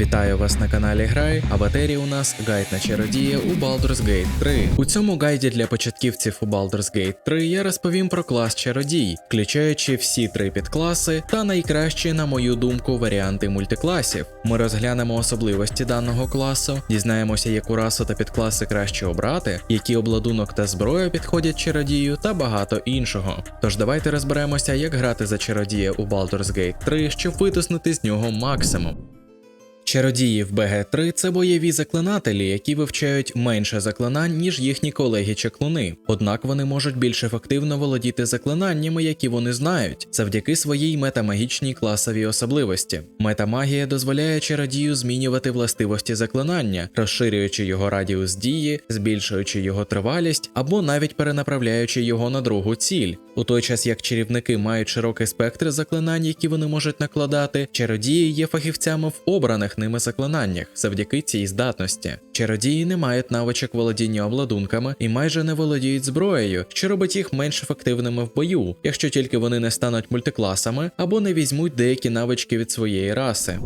Вітаю вас на каналі Грай, а в етері у нас гайд на чародія у Baldur's Gate 3. У цьому гайді для початківців у Baldur's Gate 3 я розповім про клас чародій, включаючи всі три підкласи та найкращі, на мою думку, варіанти мультикласів. Ми розглянемо особливості даного класу, дізнаємося, яку расу та підкласи краще обрати, які обладунок та зброя підходять чародію та багато іншого. Тож давайте розберемося, як грати за чародія у Baldur's Gate 3, щоб витиснути з нього максимум. Чародії в БГ3 це бойові заклинателі, які вивчають менше заклинань, ніж їхні колеги-чаклуни. Однак вони можуть більш ефективно володіти заклинаннями, які вони знають, завдяки своїй метамагічній класовій особливості. Метамагія дозволяє чародію змінювати властивості заклинання, розширюючи його радіус дії, збільшуючи його тривалість або навіть перенаправляючи його на другу ціль. У той час як чарівники мають широкий спектр заклинань, які вони можуть накладати, чародії є фахівцями в обраних ними заклинаннях завдяки цій здатності. Чародії не мають навичок володіння обладунками і майже не володіють зброєю, що робить їх менш ефективними в бою, якщо тільки вони не стануть мультикласами або не візьмуть деякі навички від своєї раси.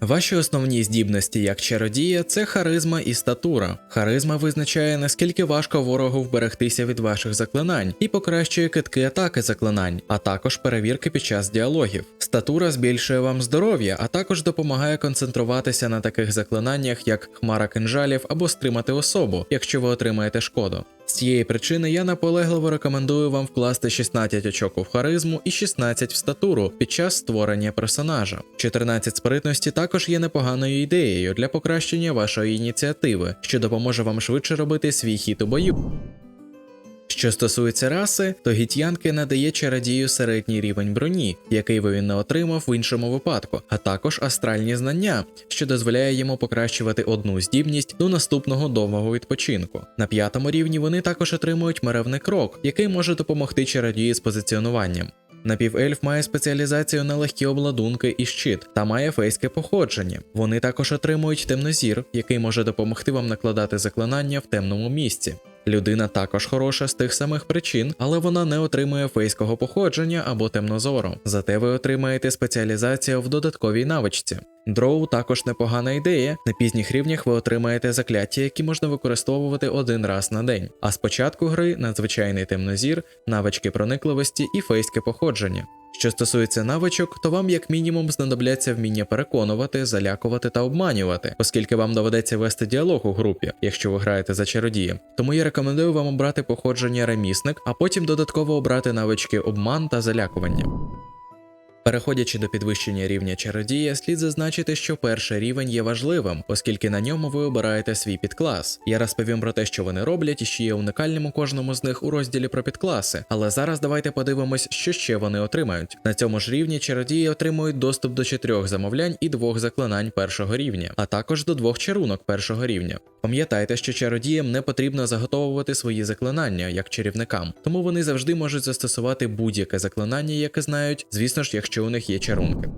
Ваші основні здібності як чародія це харизма і статура. Харизма визначає, наскільки важко ворогу вберегтися від ваших заклинань і покращує китки атаки заклинань, а також перевірки під час діалогів. Статура збільшує вам здоров'я, а також допомагає концентруватися на таких заклинаннях, як хмара кинжалів або стримати особу, якщо ви отримаєте шкоду. З цієї причини я наполегливо рекомендую вам вкласти 16 очок у харизму і 16 в статуру під час створення персонажа. 14 спритності також є непоганою ідеєю для покращення вашої ініціативи, що допоможе вам швидше робити свій хід у бою. Що стосується раси, то гітянки надає чародію середній рівень броні, який би він не отримав в іншому випадку, а також астральні знання, що дозволяє йому покращувати одну здібність до наступного довгого відпочинку. На п'ятому рівні вони також отримують меревний крок, який може допомогти чародії з позиціонуванням. Напівельф має спеціалізацію на легкі обладунки і щит та має фейське походження. Вони також отримують темнозір, який може допомогти вам накладати заклинання в темному місці. Людина також хороша з тих самих причин, але вона не отримує фейського походження або темнозору. Зате ви отримаєте спеціалізацію в додатковій навичці. Дроу також непогана ідея. На пізніх рівнях ви отримаєте закляття, які можна використовувати один раз на день. А з початку гри надзвичайний темнозір, навички проникливості і фейське походження. Що стосується навичок, то вам як мінімум знадобляться вміння переконувати, залякувати та обманювати, оскільки вам доведеться вести діалог у групі, якщо ви граєте за чародії, Тому я рекомендую вам обрати походження ремісник, а потім додатково обрати навички обман та залякування. Переходячи до підвищення рівня чародія, слід зазначити, що перший рівень є важливим, оскільки на ньому ви обираєте свій підклас. Я розповім про те, що вони роблять і що є унікальним у кожному з них у розділі про підкласи. Але зараз давайте подивимось, що ще вони отримають. На цьому ж рівні чародії отримують доступ до чотирьох замовлянь і двох заклинань першого рівня, а також до двох чарунок першого рівня. Пам'ятайте, що чародіям не потрібно заготовувати свої заклинання як чарівникам, тому вони завжди можуть застосувати будь-яке заклинання, яке знають, звісно ж, якщо у них є чарунки.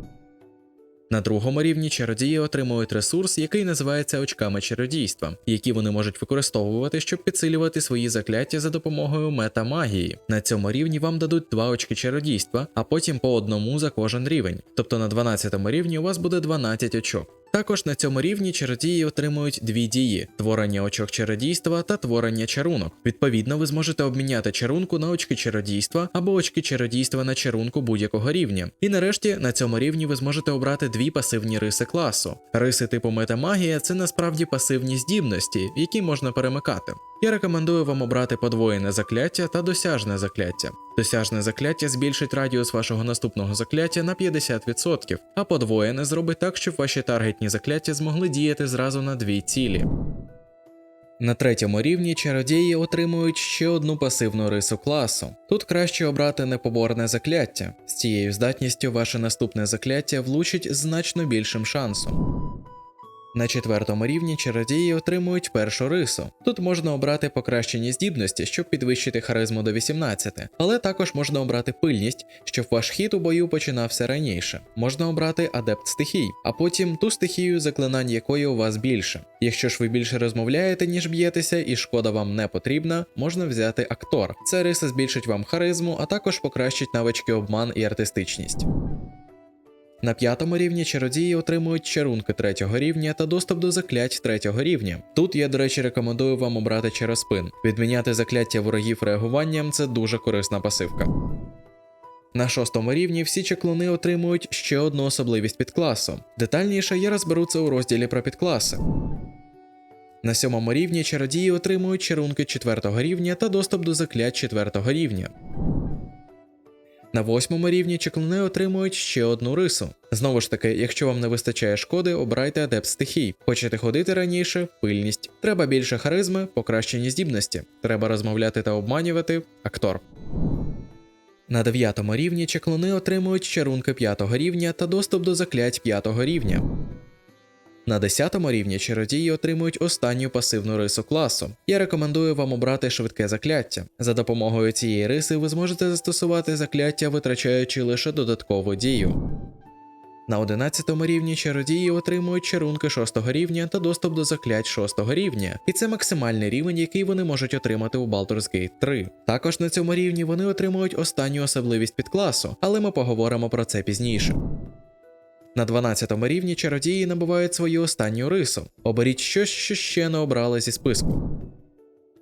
На другому рівні чародії отримують ресурс, який називається очками чародійства, які вони можуть використовувати, щоб підсилювати свої закляття за допомогою метамагії. На цьому рівні вам дадуть два очки чародійства, а потім по одному за кожен рівень. Тобто на 12 рівні у вас буде 12 очок. Також на цьому рівні чародії отримують дві дії: творення очок чародійства та творення чарунок. Відповідно, ви зможете обміняти чарунку на очки чародійства або очки чародійства на чарунку будь-якого рівня. І нарешті на цьому рівні ви зможете обрати дві пасивні риси класу. Риси типу метамагія це насправді пасивні здібності, які можна перемикати. Я рекомендую вам обрати подвоєне закляття та досяжне закляття. Досяжне закляття збільшить радіус вашого наступного закляття на 50%, а подвоєне зробить так, щоб ваші таргетні закляття змогли діяти зразу на дві цілі. На третьому рівні чародії отримують ще одну пасивну рису класу. Тут краще обрати непоборне закляття. З цією здатністю ваше наступне закляття влучить значно більшим шансом. На четвертому рівні чародії отримують першу рису. Тут можна обрати покращені здібності, щоб підвищити харизму до 18, але також можна обрати пильність, щоб ваш хід у бою починався раніше. Можна обрати адепт стихій, а потім ту стихію, заклинань якої у вас більше. Якщо ж ви більше розмовляєте, ніж б'єтеся, і шкода вам не потрібна, можна взяти актор. Ця риса збільшить вам харизму, а також покращить навички обман і артистичність. На п'ятому рівні чародії отримують чарунки третього рівня та доступ до заклять третього рівня. Тут я, до речі, рекомендую вам обрати через спин. Відміняти закляття ворогів реагуванням це дуже корисна пасивка. На шостому рівні всі чеклуни отримують ще одну особливість підкласу. Детальніше я розберу це у розділі про підкласи. На сьомому рівні чародії отримують чарунки четвертого рівня та доступ до заклять четвертого рівня. На восьмому рівні чеклуни отримують ще одну рису. Знову ж таки, якщо вам не вистачає шкоди, обирайте адепт стихій. Хочете ходити раніше, пильність. Треба більше харизми, покращені здібності. Треба розмовляти та обманювати актор. На дев'ятому рівні чеклуни отримують чарунки п'ятого рівня та доступ до заклять п'ятого рівня. На 10 рівні чародії отримують останню пасивну рису класу. Я рекомендую вам обрати швидке закляття. За допомогою цієї риси ви зможете застосувати закляття, витрачаючи лише додаткову дію. На 11 рівні чародії отримують чарунки 6 рівня та доступ до заклять 6 рівня, і це максимальний рівень, який вони можуть отримати у Baldur's Gate 3. Також на цьому рівні вони отримують останню особливість підкласу, але ми поговоримо про це пізніше. На 12 рівні чародії набувають свою останню рису. Оберіть щось, що ще не обрали зі списку.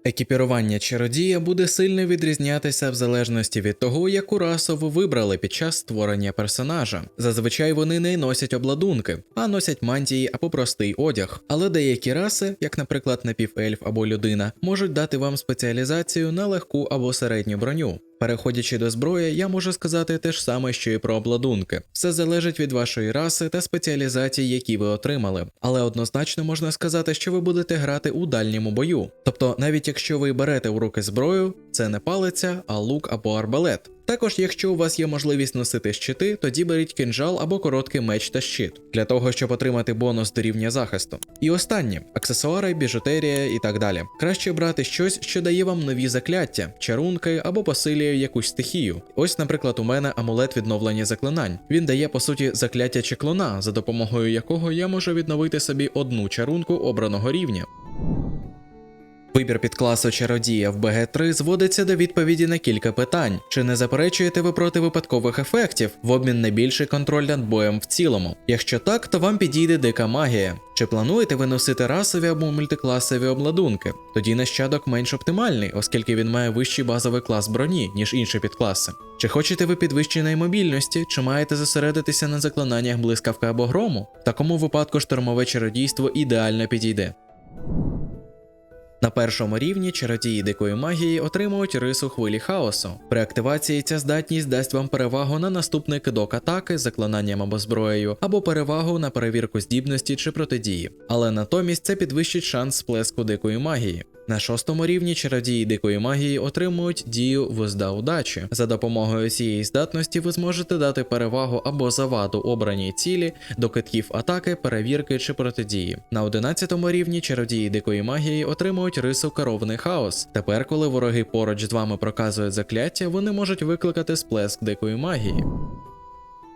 Екіпірування чародія буде сильно відрізнятися в залежності від того, яку расу ви вибрали під час створення персонажа. Зазвичай вони не носять обладунки, а носять мантії або простий одяг. Але деякі раси, як, наприклад, напівельф або людина, можуть дати вам спеціалізацію на легку або середню броню. Переходячи до зброї, я можу сказати те ж саме, що і про обладунки. Все залежить від вашої раси та спеціалізації, які ви отримали. Але однозначно можна сказати, що ви будете грати у дальньому бою. Тобто, навіть якщо ви берете у руки зброю, це не палиця, а лук або арбалет. Також, якщо у вас є можливість носити щити, тоді беріть кинжал або короткий меч та щит для того, щоб отримати бонус до рівня захисту. І останнє аксесуари, біжутерія і так далі. Краще брати щось, що дає вам нові закляття, чарунки або посилює якусь стихію. Ось, наприклад, у мене амулет відновлення заклинань. Він дає по суті закляття чеклуна, за допомогою якого я можу відновити собі одну чарунку обраного рівня. Вибір підкласу чародія в БГ3 зводиться до відповіді на кілька питань: чи не заперечуєте ви проти випадкових ефектів в обмін на більший контроль над боєм в цілому? Якщо так, то вам підійде дика магія. Чи плануєте ви носити расові або мультикласові обладунки? Тоді нащадок менш оптимальний, оскільки він має вищий базовий клас броні, ніж інші підкласи. Чи хочете ви підвищеної мобільності, чи маєте зосередитися на заклинаннях блискавка або грому? В такому випадку штурмове чародійство ідеально підійде. На першому рівні чародії дикої магії отримують рису хвилі хаосу. При активації ця здатність дасть вам перевагу на наступний кидок атаки заклинанням або зброєю, або перевагу на перевірку здібності чи протидії. Але натомість це підвищить шанс сплеску дикої магії. На шостому рівні чародії дикої магії отримують дію визда удачі. За допомогою цієї здатності ви зможете дати перевагу або заваду обраній цілі до китків атаки, перевірки чи протидії. На одинадцятому рівні чародії дикої магії отримують рису керований хаос. Тепер, коли вороги поруч з вами проказують закляття, вони можуть викликати сплеск дикої магії.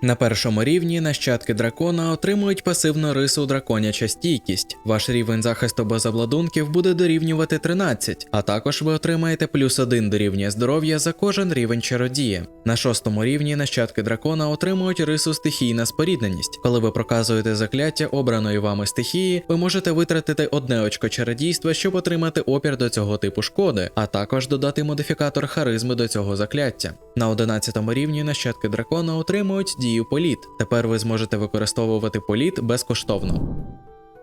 На першому рівні нащадки дракона отримують пасивну рису драконяча стійкість. Ваш рівень захисту без обладунків буде дорівнювати 13, а також ви отримаєте плюс 1 до рівня здоров'я за кожен рівень чародія. На шостому рівні нащадки дракона отримують рису стихійна спорідненість. Коли ви проказуєте закляття обраної вами стихії, ви можете витратити одне очко чародійства, щоб отримати опір до цього типу шкоди, а також додати модифікатор харизми до цього закляття. На 11 рівні нащадки дракона отримують дію політ. Тепер ви зможете використовувати політ безкоштовно.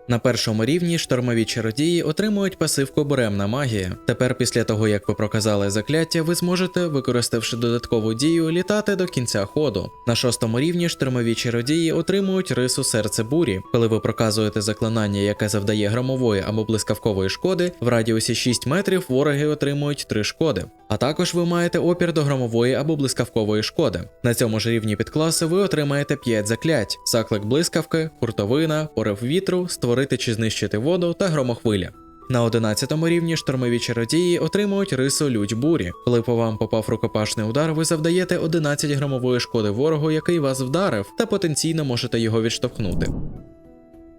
На першому рівні штормові чародії отримують пасивку буремна магія. Тепер, після того як ви проказали закляття, ви зможете, використавши додаткову дію, літати до кінця ходу. На шостому рівні штормові чародії отримують рису серце бурі. Коли ви проказуєте заклинання, яке завдає громової або блискавкової шкоди, в радіусі 6 метрів вороги отримують 3 шкоди. А також ви маєте опір до громової або блискавкової шкоди. На цьому ж рівні підкласи ви отримаєте 5 заклять: заклик блискавки, хуртовина, порив вітру, створити чи знищити воду та громохвиля. На 11 рівні штормові чародії отримують рису лють бурі. Коли по вам попав рукопашний удар, ви завдаєте 11 громової шкоди ворогу, який вас вдарив, та потенційно можете його відштовхнути.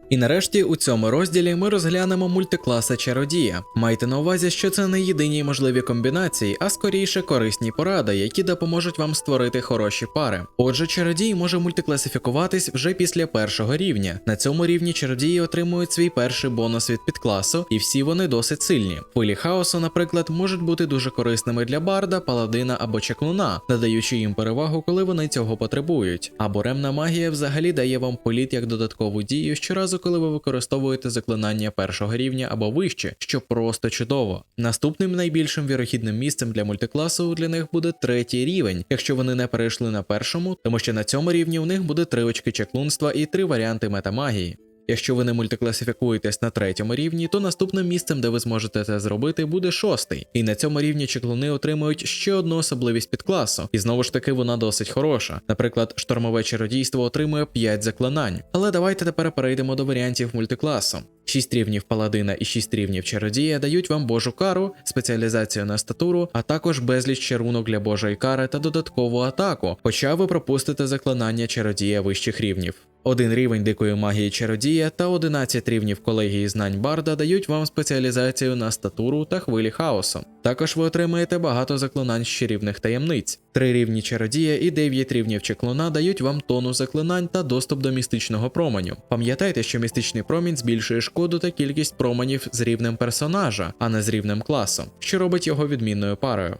І нарешті у цьому розділі ми розглянемо мультикласи чародія. Майте на увазі, що це не єдині можливі комбінації, а скоріше корисні поради, які допоможуть вам створити хороші пари. Отже, чародій може мультикласифікуватись вже після першого рівня. На цьому рівні чародії отримують свій перший бонус від підкласу, і всі вони досить сильні. Хвилі хаосу, наприклад, можуть бути дуже корисними для барда, паладина або чаклуна, надаючи їм перевагу, коли вони цього потребують. А буремна магія взагалі дає вам політ як додаткову дію щоразу, коли ви використовуєте заклинання першого рівня або вище, що просто чудово. Наступним найбільшим вірохідним місцем для мультикласу для них буде третій рівень, якщо вони не перейшли на першому, тому що на цьому рівні у них буде три очки чаклунства і три варіанти метамагії. Якщо ви не мультикласифікуєтесь на третьому рівні, то наступним місцем, де ви зможете це зробити, буде шостий. І на цьому рівні чеклуни отримують ще одну особливість підкласу, і знову ж таки вона досить хороша. Наприклад, штормове чародійство отримує 5 заклинань. Але давайте тепер перейдемо до варіантів мультикласу. 6 рівнів паладина і 6 рівнів чародія дають вам божу кару, спеціалізацію на статуру, а також безліч чарунок для божої кари та додаткову атаку, хоча ви пропустите заклинання чародія вищих рівнів. Один рівень дикої магії чародія та 11 рівнів колегії знань Барда дають вам спеціалізацію на статуру та хвилі хаосу. Також ви отримаєте багато заклинань з чарівних таємниць. Три рівні чародія і 9 рівнів чеклуна дають вам тону заклинань та доступ до містичного променю. Пам'ятайте, що містичний промінь збільшує шкоду та кількість променів з рівнем персонажа, а не з рівнем класу, що робить його відмінною парою.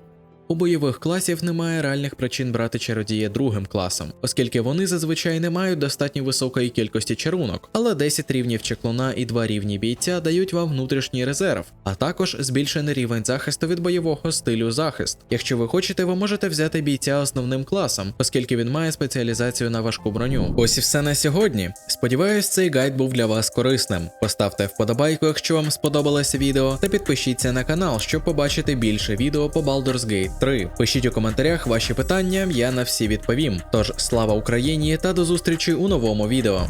У бойових класів немає реальних причин брати чародія другим класом, оскільки вони зазвичай не мають достатньо високої кількості чарунок, але 10 рівнів чеклуна і 2 рівні бійця дають вам внутрішній резерв, а також збільшений рівень захисту від бойового стилю захист. Якщо ви хочете, ви можете взяти бійця основним класом, оскільки він має спеціалізацію на важку броню. Ось і все на сьогодні. Сподіваюсь, цей гайд був для вас корисним. Поставте вподобайку, якщо вам сподобалося відео, та підпишіться на канал, щоб побачити більше відео по Baldur's Gate 3. Пишіть у коментарях ваші питання, я на всі відповім. Тож слава Україні та до зустрічі у новому відео.